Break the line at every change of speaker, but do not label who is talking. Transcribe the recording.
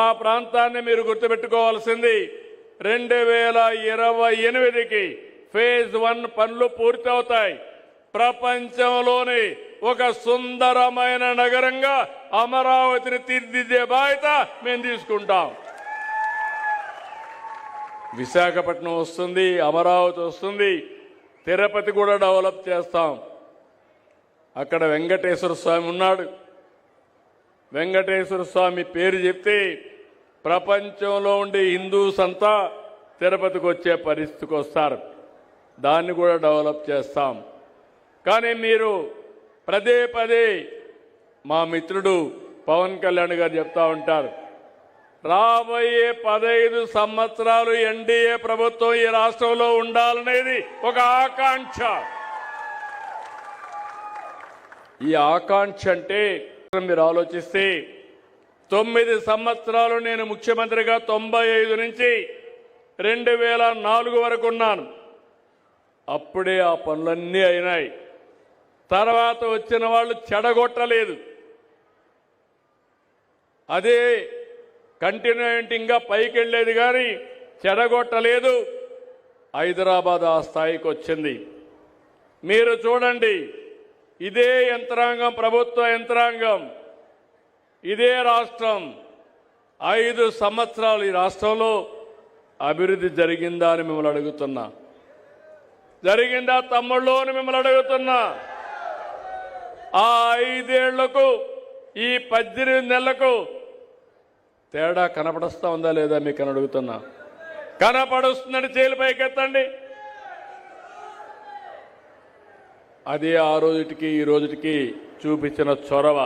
ఆ ప్రాంతాన్ని మీరు గుర్తుపెట్టుకోవాల్సింది. రెండు వేల ఇరవై ఎనిమిదికి ఫేజ్ వన్ పనులు పూర్తవుతాయి. ప్రపంచంలోని ఒక సుందరమైన నగరంగా అమరావతిని తీర్చిదిద్దే బాధ్యత మేము తీసుకుంటాం. విశాఖపట్నం వస్తుంది అమరావతి వస్తుంది తిరుపతి కూడా డెవలప్ చేస్తాం. అక్కడ వెంకటేశ్వర స్వామి ఉన్నాడు. వెంకటేశ్వర స్వామి పేరు చెప్తే ప్రపంచంలో ఉండే హిందూస్ అంతా తిరుపతికి వచ్చే పరిస్థితికి వస్తారు. దాన్ని కూడా డెవలప్ చేస్తాం. కానీ మీరు పదే పదే మా మిత్రుడు పవన్ కళ్యాణ్ గారు చెప్తా ఉంటారు. రాబోయే పదహైదు సంవత్సరాలు ఎన్డీఏ ప్రభుత్వం ఈ రాష్ట్రంలో ఉండాలనేది ఒక ఆకాంక్ష. ఈ ఆకాంక్ష అంటే మీరు ఆలోచిస్తే తొమ్మిది సంవత్సరాలు నేను ముఖ్యమంత్రిగా తొంభై ఐదు నుంచి రెండు వేల నాలుగు వరకు ఉన్నాను. అప్పుడే ఆ పనులన్నీ అయినాయి. తర్వాత వచ్చిన వాళ్ళు చెడగొట్టలేదు. అదే కంటిన్యూటింగ్గా పైకి వెళ్ళేది కానీ చెడగొట్టలేదు. హైదరాబాద్ ఆ స్థాయికి వచ్చింది. మీరు చూడండి. ఇదే యంత్రాంగం ప్రభుత్వ యంత్రాంగం. ఇదే రాష్ట్రం. ఐదు సంవత్సరాలు ఈ రాష్ట్రంలో అభివృద్ధి జరిగిందా అని మిమ్మల్ని అడుగుతున్నా. జరిగిందా తమ్ముళ్ళు అని మిమ్మల్ని అడుగుతున్నా. ఆ ఐదేళ్ళకు ఈ పద్దెనిమిది నెలలకు తేడా కనపడుస్తా ఉందా లేదా మీకు అని అడుగుతున్నా. కనపడుస్తుందని చేలు పైకెత్తండి. అదే ఆ రోజుటికి ఈ రోజుటికి చూపించిన చొరవ